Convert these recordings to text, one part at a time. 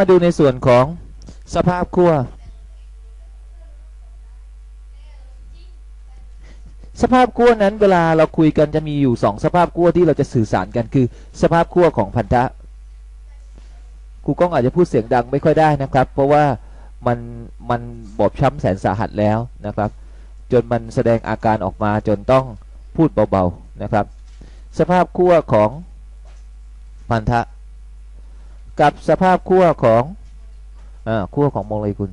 มาดูในส่วนของสภาพขั้ว สภาพขั้วนั้นเวลาเราคุยกันจะมีอยู่สองสภาพขั้วที่เราจะสื่อสารกันคือ สภาพขั้วของพันธะครูก้องอาจจะพูดเสียงดังไม่ค่อยได้นะครับ เพราะว่ามันมันบอบช้ำแสนสาหัสแล้วนะครับ จนมันแสดงอาการออกมาจนต้องพูดเบาๆนะครับ สภาพขั้วของพันธะ กับสภาพขั้วของอ่าขั้วของโมเลกุล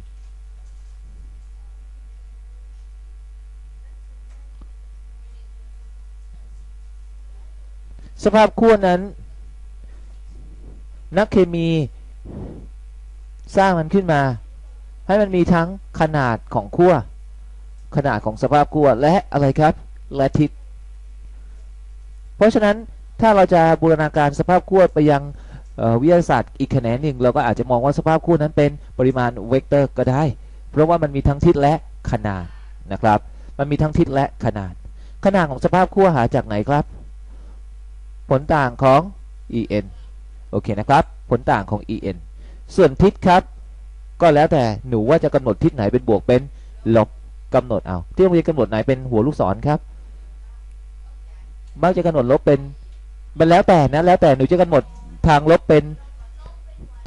สภาพขั้วนั้น นักเคมีสร้างมันขึ้นมา ให้มันมีทั้งขนาดของขั้วขนาดของสภาพขั้วและอะไรครับและทิศเพราะฉะนั้นถ้าเราจะบูรณาการสภาพขั้วไปยัง วิทยาศาสตร์อีกแขนงหนึ่งเราก็อาจจะมองว่าสภาพขั้วนั้นเป็นปริมาณเวกเตอร์ก็ได้ เพราะว่ามันมีทั้งทิศและขนาดนะครับ มันมีทั้งทิศและขนาด ขนาดของสภาพขั้วหาจากไหนครับ ผลต่างของ en โอเคนะครับ ผลต่างของ en ส่วนทิศครับ ก็แล้วแต่หนูว่าจะกำหนดทิศไหนเป็นบวกเป็นลบกำหนดเอา ที่โรงเรียนกำหนดไหนเป็นหัวลูกศรครับมักจะกำหนดลบเป็น มันแล้วแต่นะแล้วแต่หนูจะกำหนด ทางลบเป็น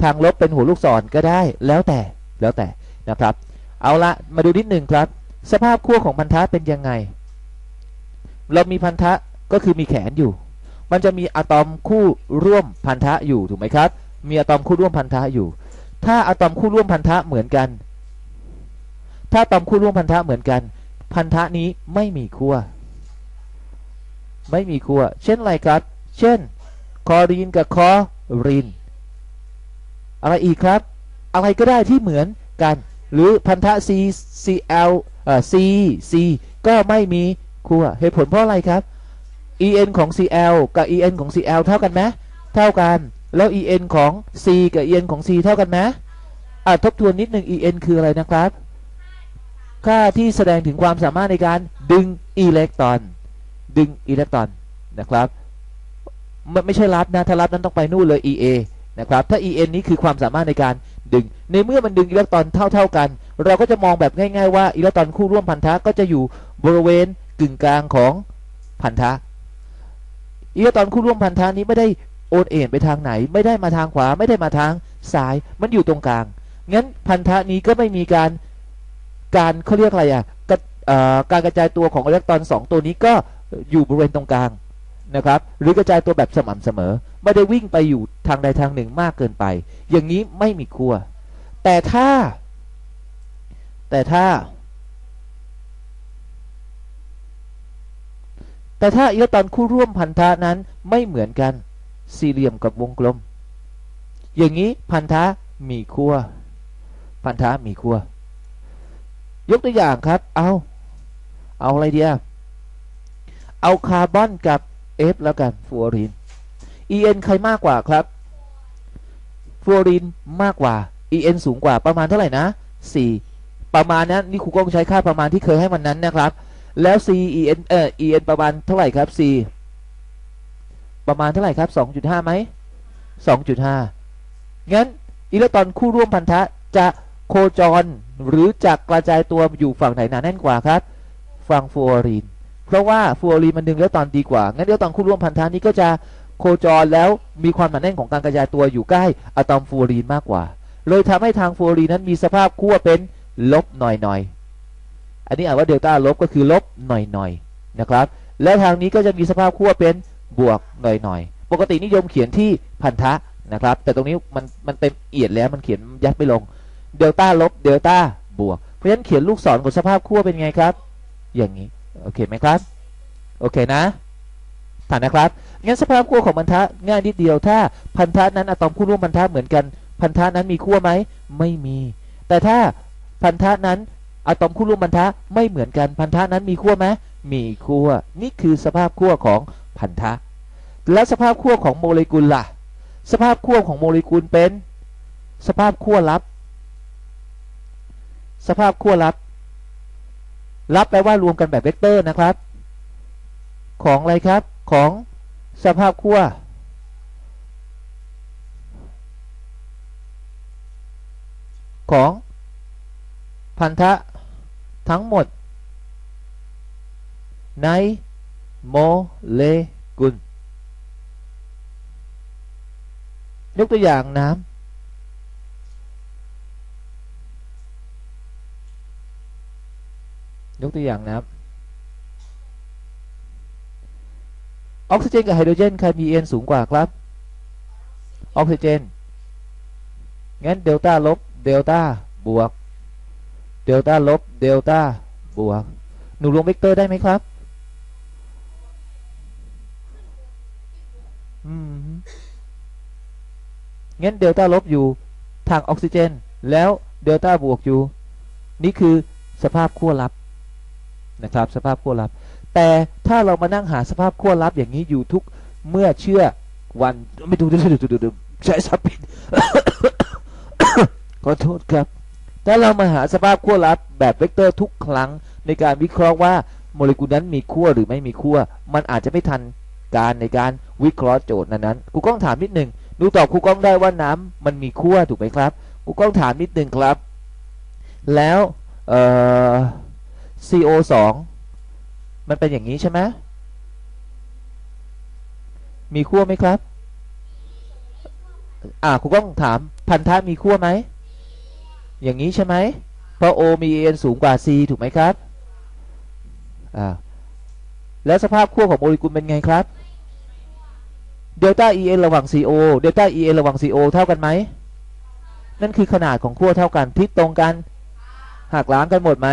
ทางลบเป็นหัวลูกศรก็ได้แล้วแต่แล้วแต่นะครับ เอาละมาดูนิดหนึ่งครับ สภาพขั้วของพันธะเป็นยังไง เรามีพันธะก็คือมีแขนอยู่ มันจะมีอะตอมคู่ร่วมพันธะอยู่ถูกไหมครับ มีอะตอมคู่ร่วมพันธะอยู่ ถ้าอะตอมคู่ร่วมพันธะเหมือนกัน ถ้าอะตอมคู่ร่วมพันธะเหมือนกัน พันธะนี้ไม่มีขั้วไม่มีขั้วเช่นไรครับ เช่น คอรีนกับคอรีนอะไรอีกครับ อะไรก็ได้ที่เหมือนกัน หรือพันธะ C Cl เอ่อ C C ก็ไม่มีขั้วเหตุผลเพราะอะไรครับ En ของ Cl กับ En ของ Cl เท่ากันไหมเท่ากัน แล้ว En ของ C กับ En ของ C เท่ากันไหมอะทบทวนนิดหนึ่ง En คืออะไรนะครับ ค่าที่แสดงถึงความสามารถในการดึงอิเล็กตรอน ดึงอิเล็กตรอนนะครับ ไม่ไม่ใช่รับนะถ้ารับนั้นต้องไปนู่นเลย EA นะครับถ้า EN นี้คือความสามารถในการดึง ในเมื่อมันดึงอิเล็กตรอนเท่า ๆกัน เราก็จะมองแบบง่าย ๆ ว่าอิเล็กตรอนคู่ร่วมพันธะก็จะอยู่บริเวณกึ่งกลางของพันธะอิเล็กตรอนคู่ร่วมพันธะนี้ไม่ได้โอนเอ็นไปทางไหน ไม่ได้มาทางขวา ไม่ได้มาทางซ้าย มันอยู่ตรงกลาง งั้นพันธะนี้ก็ไม่มีการการเขาเรียกอะไรอะกระเอ่อการกระจายตัวของอิเล็กตรอนสองตัวนี้ก็อยู่บริเวณตรงกลาง นะครับ หรือกระจายตัวแบบสม่ำเสมอ ไม่ได้วิ่งไปอยู่ทางใดทางหนึ่งมากเกินไป อย่างนี้ไม่มีขั้วแต่ถ้า แต่ถ้า แต่ถ้าอิเล็กตรอนคู่ร่วมพันธะนั้นไม่เหมือนกัน สี่เหลี่ยมกับวงกลม อย่างนี้พันธะมีขั้วพันธะมีขั้วยกตัวอย่างครับ เอา เอาอะไรเดียเอาคาร์บอนกับ F แล้วกันฟลูออรีน En ใครมากกว่าครับฟลูออรีนมากกว่า En สูงกว่าประมาณเท่าไหร่นะ 4 ประมาณนั้นนี่ครูก้องใช้ค่าประมาณที่เคยให้มันนั้นนะครับ แล้ว C En เอ่อ En ประมาณเท่าไหร่ครับ C ประมาณเท่าไหร่ครับ 2.5ไหม2.5 งั้นอิเล็กตรอนคู่ร่วมพันธะจะโคจรหรือจะกระจายตัวอยู่ฝั่งไหนหนาแน่นกว่าครับ ฝั่งฟลูออรีน เพราะว่าฟลูออรีนมันดึงเล็กตอนดีกว่า งั้นเล็กตอนคู่ร่วมพันธะนี้ก็จะโคจรแล้วมีความหนาแน่นของการกระจายตัวอยู่ใกล้อะตอมฟลูออรีนมากกว่า เลยทำให้ทางฟลูออรีนนั้นมีสภาพขั้วเป็นลบหน่อยๆ อันนี้อ่านว่าเดลต้าลบก็คือลบหน่อยๆนะครับ และทางนี้ก็จะมีสภาพขั้วเป็นบวกหน่อยๆ ปกตินิยมเขียนที่พันธะนะครับ แต่ตรงนี้มันมันเต็มเอียดแล้วมันเขียนยัดไม่ลง เดลต้าลบเดลต้าบวก เพราะฉะนั้นเขียนลูกศรของสภาพขั้วเป็นไงครับ อย่างนี้ โอเคไหมครับ โอเคนะฐานนะครับงั้นสภาพขั้วของพันธะง่ายนิดเดียวถ้าพันธะนั้นอะตอมคู่ร่วมพันธะเหมือนกัน พันธะนั้นมีขั้วไหมไม่มี แต่ถ้าพันธะนั้นอะตอมคู่ร่วมพันธะไม่เหมือนกันพันธะนั้นมีขั้วไหมมีขั้วนี่คือสภาพขั้วของพันธะ และสภาพขั้วของโมเลกุลล่ะ สภาพขั้วของโมเลกุลเป็น สภาพขั้วลับ สภาพขั้วลับ ลับแปลว่ารวมกันแบบเวกเตอร์นะครับ ของอะไรครับของสภาพขั้วของพันธะทั้งหมด ในโมเลกุล ยกตัวอย่างน้ำ ยกตัวอย่างน้ำออกซิเจนกับไฮโดรเจนใครมีเอ็นสูงกว่าครับ ออกซิเจน งั้นเดลต้าลบเดลต้าบวก เดลต้าลบเดลต้าบวก หนูลงเวกเตอร์ได้ไหมครับ อืมงั้นเดลต้าลบอยู่ทางออกซิเจน แล้วเดลต้าบวกอยู่ นี่คือสภาพขั้วลับ นะครับสภาพขั้วลับ แต่ถ้าเรามานั่งหาสภาพขั้วลับอย่างนี้อยู่ทุกเมื่อเชื่อวันไม่ดูดูดูดูดูใช้สับผิดขอโทษครับ ถ้าเรามาหาสภาพขั้วลับแบบเวกเตอร์ทุกครั้งในการวิเคราะห์ว่าโมเลกุลนั้นมีขั้วหรือไม่มีขั้วมันอาจจะไม่ทันการในการวิเคราะห์โจทย์นั้นนั้นครูก้องถามนิดหนึ่งหนูตอบครูก้องได้ว่าน้ำมันมีขั้วถูกไหมครับครูก้องถามนิดหนึ่งครับ แล้วเอ่อ CO2 มันเป็นอย่างนี้ใช่ไหมมีขั้วไหมครับ อ่าครูก้องถามพันธะมีขั้วไหม อย่างนี้ใช่ไหม เพราะ O มี n สูงกว่า C ถูกไหมครับ อ่า แล้วสภาพขั้วของโมเลกุลเป็นไงครับเดลต้า En ระหว่าง CO เดลต้า En ระหว่าง CO เท่ากันไหม นั่นคือขนาดของขั้วเท่ากันทิศตรงกันหักล้างกันหมดไหม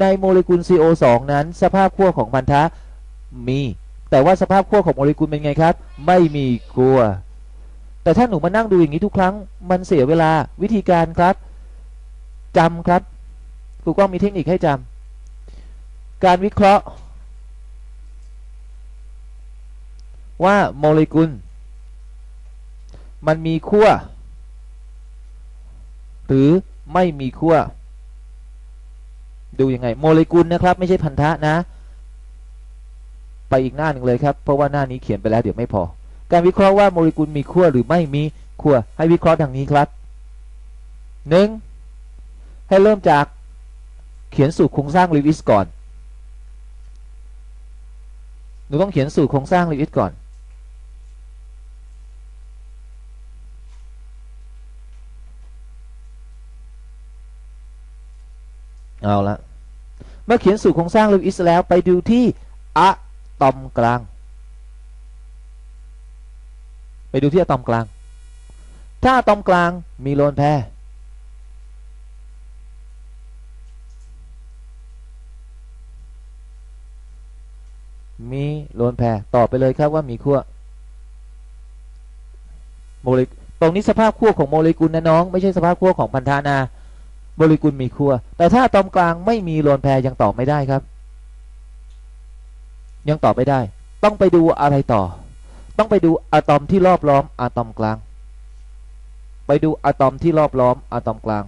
ในโมเลกุล CO2 นั้น สภาพขั้วของพันธะมี แต่ว่าสภาพขั้วของโมเลกุลเป็นไงครับ ไม่มีขั้วแต่ถ้าหนูมานั่งดูอย่างนี้ทุกครั้ง มันเสียเวลาวิธีการครับจำครับครูก้องมีเทคนิคให้จำการวิเคราะห์ ว่าโมเลกุล มันมีขั้วหรือไม่มีขั้ว ดูยังไง โมเลกุลนะครับ ไม่ใช่พันธะนะ ไปอีกหน้าหนึ่งเลยครับ เพราะว่าหน้านี้เขียนไปแล้วเดี๋ยวไม่พอ การวิเคราะห์ว่าโมเลกุลมีขั้วหรือไม่มีขั้วให้วิเคราะห์ดังนี้ครับหนึ่งให้เริ่มจากเขียนสูตรโครงสร้างลิวิสก่อน หนูต้องเขียนสูตรโครงสร้างลิวิสก่อน เอาละเมื่อเขียนสูตรโครงสร้างลิวิสแล้วไปดูที่อะตอมกลาง ไปดูที่อะตอมกลาง ถ้าอะตอมกลางมีโลนแพรมีโลนแพรตอบไปเลยครับว่ามีขั้วโมเลตรงนี้สภาพขั้วของโมเลกุลนะน้อง ไม่ใช่สภาพขั้วของพันธานา โมเลกุลมีขั้วแต่ถ้าตอมกลางไม่มีโลนแพรยังตอบไม่ได้ครับ ยังตอบไม่ได้ ต้องไปดูอะไรต่อ ต้องไปดูอะตอมที่รอบล้อมอะตอมกลาง ไปดูอะตอมที่รอบล้อมอะตอมกลาง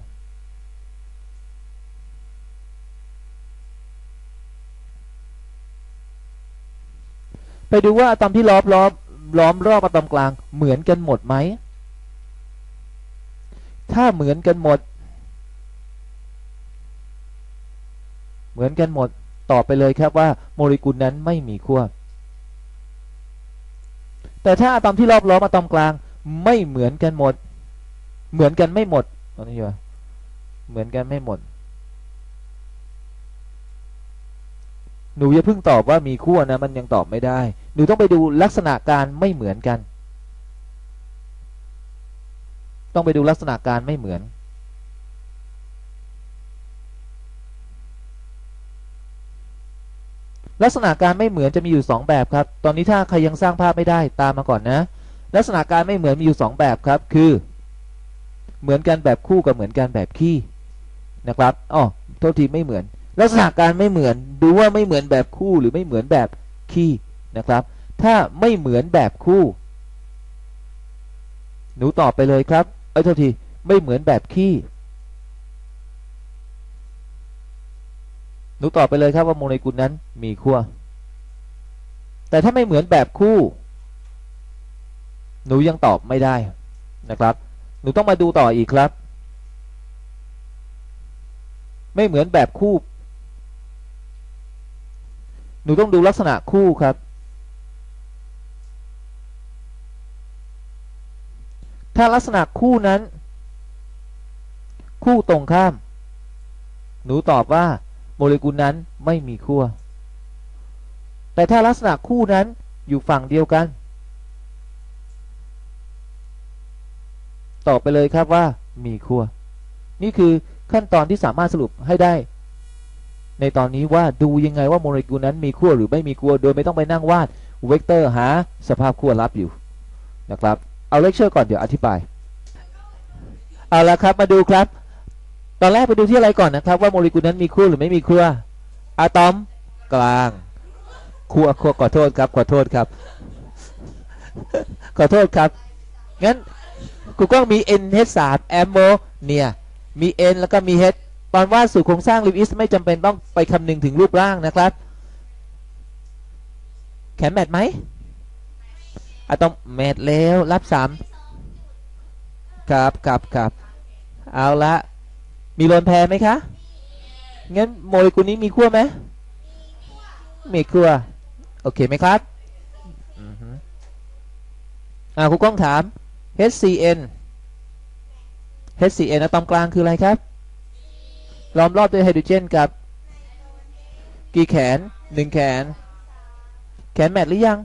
ไปดูว่าอะตอมที่ล้อมล้อมล้อมรอบอะตอมกลางเหมือนกันหมดไหม ถ้าเหมือนกันหมด เหมือนกันหมดตอบไปเลยครับว่าโมเลกุลนั้นไม่มีขั้วแต่ถ้าอะตอมที่รอบล้อมอะตอมกลางไม่เหมือนกันหมด เหมือนกันไม่หมดตอนนี้อยู่เหมือนกันไม่หมด หนูอย่าเพิ่งตอบว่ามีขั้วนะมันยังตอบไม่ได้ หนูต้องไปดูลักษณะการไม่เหมือนกัน ต้องไปดูลักษณะการไม่เหมือน ลักษณะการไม่เหมือนจะมีอยู่ 2 แบบครับ ตอนนี้ถ้าใครยังสร้างภาพไม่ได้ตามมาก่อนนะ ลักษณะการไม่เหมือนมีอยู่ 2 แบบครับ คือ เหมือนกันแบบคู่กับเหมือนกันแบบขี้นะครับอ๋อโทษทีไม่เหมือน ลักษณะการไม่เหมือนดูว่าไม่เหมือนแบบคู่หรือไม่เหมือนแบบขี้นะครับ ถ้าไม่เหมือนแบบคู่ หนูตอบไปเลยครับเอ้ยโทษทีไม่เหมือนแบบขี้ นูตอบไปเลยครับว่าโมเลกุลนั้นมีขั้วแต่ถ้าไม่เหมือนแบบคู่ หนูยังตอบไม่ได้นะครับ หนูต้องมาดูต่ออีกครับ ไม่เหมือนแบบคู่ หนูต้องดูลักษณะคู่ครับ ถ้าลักษณะคู่นั้น คู่ตรงข้าม หนูตอบว่า โมเลกุลนั้นไม่มีขั้วแต่ถ้าลักษณะคู่นั้นอยู่ฝั่งเดียวกัน ตอบไปเลยครับว่ามีขั้วนี่คือขั้นตอนที่สามารถสรุปให้ได้ ในตอนนี้ว่าดูยังไงว่าโมเลกุลนั้นมีขั้วหรือไม่มีขั้วโดยไม่ต้องไปนั่งวาดเวกเตอร์หาสภาพขั้วลับอยู่นะครับ เอาเลคเชอร์ก่อนเดี๋ยวอธิบาย เอาละครับมาดูครับ ตอนแรกไปดูที่อะไรก่อนนะครับ ว่าโมเลกุลนั้นมีขั้วหรือไม่มีขั้วอะตอมกลางขั้วขั้วขอโทษครับ ขอโทษครับ ขอโทษครับ งั้นกูก็มี NH3 แอมโมเนี่ยมี N แล้วก็มี H ตอนวาดสูตรโครงสร้างลิวิสไม่จำเป็นต้องไปคำนึงถึงรูปร่างนะครับ แขนแมทไหมอะตอมแมทแล้ว รับสามครับครับครับเอาละ มีโลนแพรไหมคะงั้นโมเลกุลนี้มีขั้วไหมมีขั้วโอเคไหมครับอือฮึอ่าครูก้องถาม HCN HCN อะตอมกลางคืออะไรครับ ล้อมรอบด้วยไฮโดรเจนกับ กี่แขนหนึ่งแขน แขนแมทหรือยัง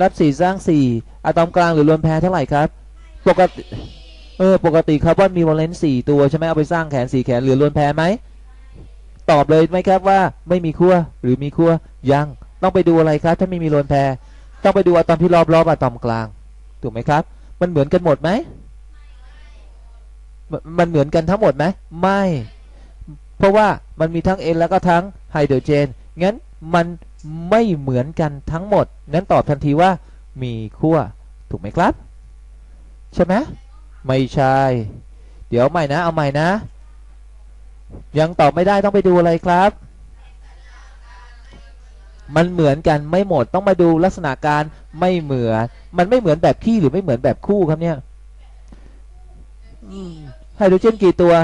รับสี่สร้างสี่อะตอมกลางหรือรวมแพรเท่าไหร่ครับ ปกติเออ ปกติคาร์บอนมีวาเลนต์สี่ตัวใช่ไหมเอาไปสร้างแขนสี่แขนเหลือรวมแพรไหมตอบเลยไหมครับว่าไม่มีขั้วหรือมีขั้วยังต้องไปดูอะไรครับ ถ้าไม่มีรวมแพรต้องไปดูอะตอมที่รอบรอบอะตอมกลางถูกไหมครับ มันเหมือนกันหมดไหมมันเหมือนกันทั้งหมดไหมไม่ เพราะว่ามันมีทั้ง N แล้วก็ทั้งไฮโดรเจนงั้นมันไม่เหมือนกันทั้งหมด นั้นตอบทันทีว่ามีขั้วถูกไหมครับ ใช่ไหม ไม่ใช่ เดี๋ยวใหม่นะ เอาใหม่นะ ยังตอบไม่ได้ต้องไปดูอะไรครับ มันเหมือนกันไม่หมดต้องมาดูลักษณะการไม่เหมือน มันไม่เหมือนแบบขี้หรือไม่เหมือนแบบคู่ครับเนี่ยไฮโดรเจนกี่ตัว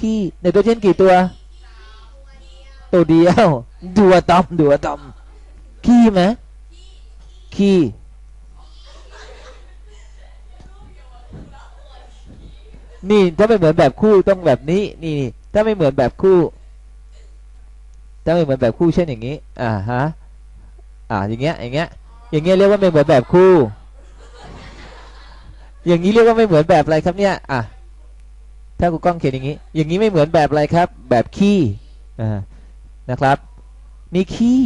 ขี้ไนโตรเจนกี่ตัว ตัวเดียวดูอะตอมดูอะตอมขี้ไหมขี้ นี่ถ้าไม่เหมือนแบบคู่ต้องแบบนี้ นี่ถ้าไม่เหมือนแบบคู่ถ้าไม่เหมือนแบบคู่เช่นอย่างนี้ อ่าฮะอ่าอย่างเงี้ยอย่างเงี้ยอย่างเงี้ยเรียกว่าไม่เหมือนแบบคู่ อย่างนี้เรียกว่าไม่เหมือนแบบอะไรครับเนี่ยอะถ้ากูกล้องเขียนอย่างนี้ อย่างนี้ไม่เหมือนแบบอะไรครับ แบบขี้อ่านะครับ นี่ขี้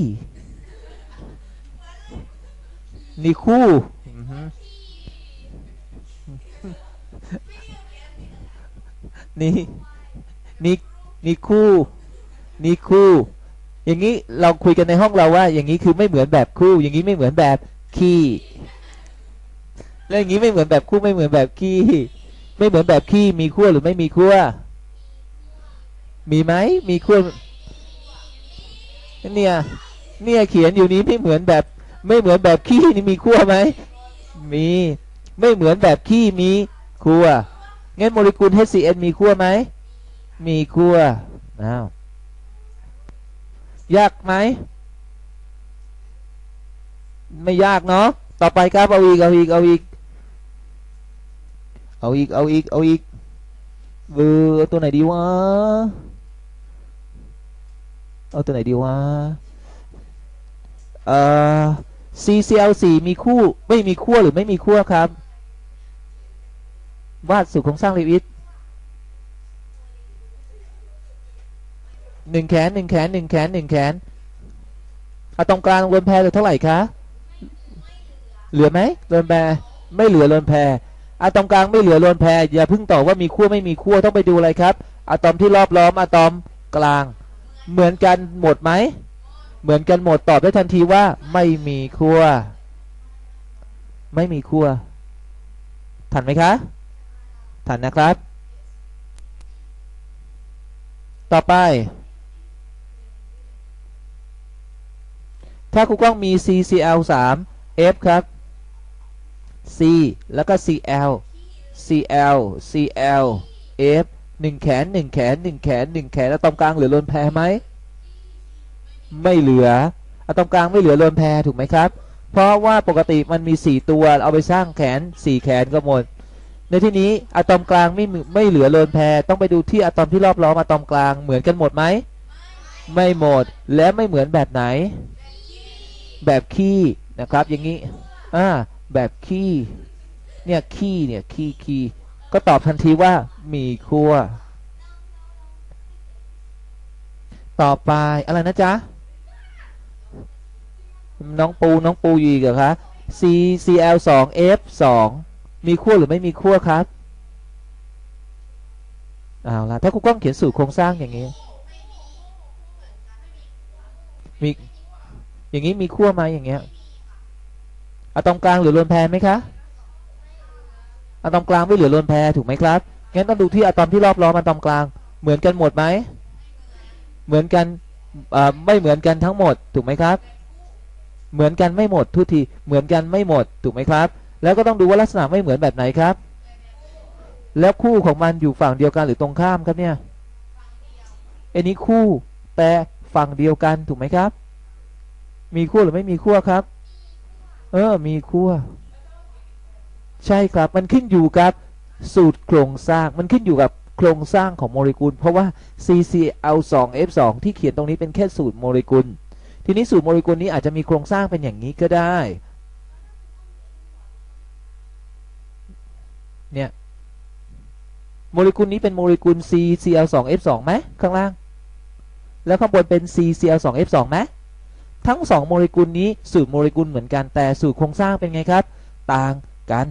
นี่คู่ นี่นี่นี่คู่นี่คู่ อย่างนี้เราคุยกันในห้องเราว่า อย่างนี้คือไม่เหมือนแบบคู่ อย่างนี้ไม่เหมือนแบบขี้แล้วอย่างนี้ไม่เหมือนแบบคู่ไม่เหมือนแบบขี้ไม่เหมือนแบบขี้มีขั้วหรือไม่มีขั้วมีไหมมีขั้วเนี่ยเนี่ยเขียนอยู่นี้ไม่เหมือนแบบ ไม่เหมือนแบบขี้นี่มีขั้วไหมมี ไม่เหมือนแบบขี้มีขั้ว งั้นโมเลกุล HCN มีขั้วไหม มีขั้วอ้าวยากไหม ไม่ยากเนาะ ต่อไปครับเอาอีกเอาอีกเอาอีก เอาอีกเอาอีกเอาอีกเออเอาตัวไหนดีวะ เอาตัวไหนดีวะ เอ่อ CCl4 มีคู่ ไม่มีขั้วหรือไม่มีขั้วครับ วาดสูตรโครงสร้างเลวิสหนึ่งแขนหนึ่งแขนหนึ่งแขนหนึ่งแขนเอาตรงกลางรวมแพรเหลือเท่าไหร่คะเหลือไหมรวมแพรไม่เหลือรวมแพรอะตอมกลางไม่เหลือรวมแพรอย่าเพิ่งตอบว่ามีขั้วไม่มีขั้วต้องไปดูอะไรครับอะตอมที่รอบล้อมอะตอมกลาง เหมือนกันหมดไหมเหมือนกันหมดตอบได้ทันทีว่า ไม่มีขั้วไม่มีขั้วทันไหมคะ ทันนะครับ ต่อไป ถ้าครูกล้องมี CCl 3 F ครับ C แล้วก็ Cl Cl Cl F หนึ่งแขนหนึ่งแขนหนึ่งแขนหนึ่งแขนอะตอมกลางเหลือลนแพรไหม ไม่เหลืออะตอมกลางไม่เหลือลนแพรถูกไหมครับ เพราะว่าปกติมันมีสี่ตัว เอาไปสร้างแขนสี่แขนก็หมด ในที่นี้อะตอมกลางไม่ไม่เหลือโลนแพรต้องไปดูที่อะตอมที่รอบล้อมอะตอมกลางเหมือนกันหมดไหมไม่หมดและไม่เหมือนแบบไหน แบบขี้นะครับ อย่างนี้อ่าแบบขี้เนี่ยขี้เนี่ยขี้ขี้ก็ตอบทันทีว่ามีขั้วต่อไปอะไรนะจ๊ะน้องปูน้องปูอยู่อีกเหรอคะ C CL 2 F 2 มีขั้วหรือไม่มีขั้วครับเอาละถ้าครูกล้องเขียนสูตรโครงสร้างอย่างนี้ มีอย่างนี้มีขั้วไหมอย่างเงี้ยอะตอมกลางหลือโลนแพรไหมคะอะตอมกลางไม่เหลือโลนแพรถูกไหมครับงั้นต้องดูที่อะตอมที่รอบล้อมอะตอมกลาง เหมือนกันหมดไหมเหมือนกันไม่เหมือนกันทั้งหมดถูกไหมครับ เหมือนกันไม่หมดทุกทีเหมือนกันไม่หมดถูกไหมครับ แล้วก็ต้องดูว่าลักษณะไม่เหมือนแบบไหนครับ แล้วคู่ของมันอยู่ฝั่งเดียวกันหรือตรงข้ามครับเนี่ยอันนี้คู่แต่ฝั่งเดียวกันถูกไหมครับ มีขั้วหรือไม่มีขั้วครับ เออ มีขั้วใช่ครับ มันขึ้นอยู่กับสูตรโครงสร้าง มันขึ้นอยู่กับโครงสร้างของโมเลกุล เพราะว่า CCl2F2 ที่เขียนตรงนี้เป็นแค่สูตรโมเลกุล ทีนี้สูตรโมเลกุลนี้อาจจะมีโครงสร้างเป็นอย่างนี้ก็ได้ เนี่ยโมเลกุลนี้เป็นโมเลกุล CCl2F2 ไหมข้างล่าง แล้วข้างบนเป็น CCl2F2 ไหมทั้งสองโมเลกุลนี้สูตรโมเลกุลเหมือนกันแต่สูตรโครงสร้างเป็นไงครับ ต่างกัน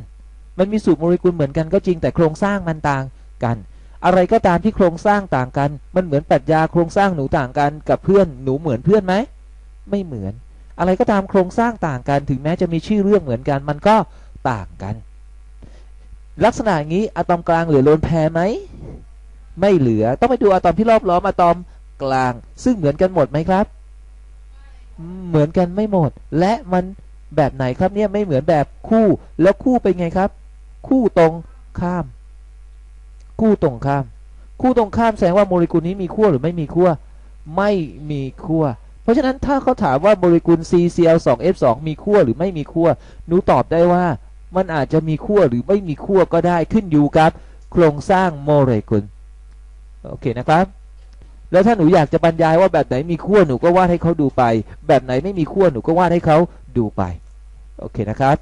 มันมีสูตรโมเลกุลเหมือนกันก็จริงแต่โครงสร้างมันต่างกัน อะไรก็ตามที่โครงสร้างต่างกัน มันเหมือนปรัชญาโครงสร้างหนูต่างกันกับเพื่อนหนูเหมือนเพื่อนไหมไม่เหมือน อะไรก็ตามโครงสร้างต่างกัน ถึงแม้จะมีชื่อเรื่องเหมือนกัน มันก็ต่างกัน ลักษณะอย่างนี้อะตอมกลางเหลือโลนแพรไหมไม่เหลือต้องไปดูอะตอมที่รอบล้อมอะตอมกลาง ซึ่งเหมือนกันหมดไหมครับ เหมือนกันไม่หมด และมันแบบไหนครับเนี่ยไม่เหมือนแบบคู่แล้วคู่เป็นไงครับ คู่ตรงข้าม คู่ตรงข้าม คู่ตรงข้ามแสดงว่าโมเลกุลนี้มีขั้วหรือไม่มีขั้วไม่มีขั้วเพราะฉะนั้นถ้าเขาถามว่าโมเลกุล CCl2F2 มีขั้วหรือไม่มีขั้วหนูตอบได้ว่า มันอาจจะมีขั้วหรือไม่มีขั้วก็ได้ขึ้นอยู่กับโครงสร้างโมเลกุลโอเคนะครับ แล้วถ้าหนูอยากจะบรรยายว่าแบบไหนมีขั้วหนูก็วาดให้เขาดูไป แบบไหนไม่มีขั้วหนูก็วาดให้เขาดูไป โอเคนะครับ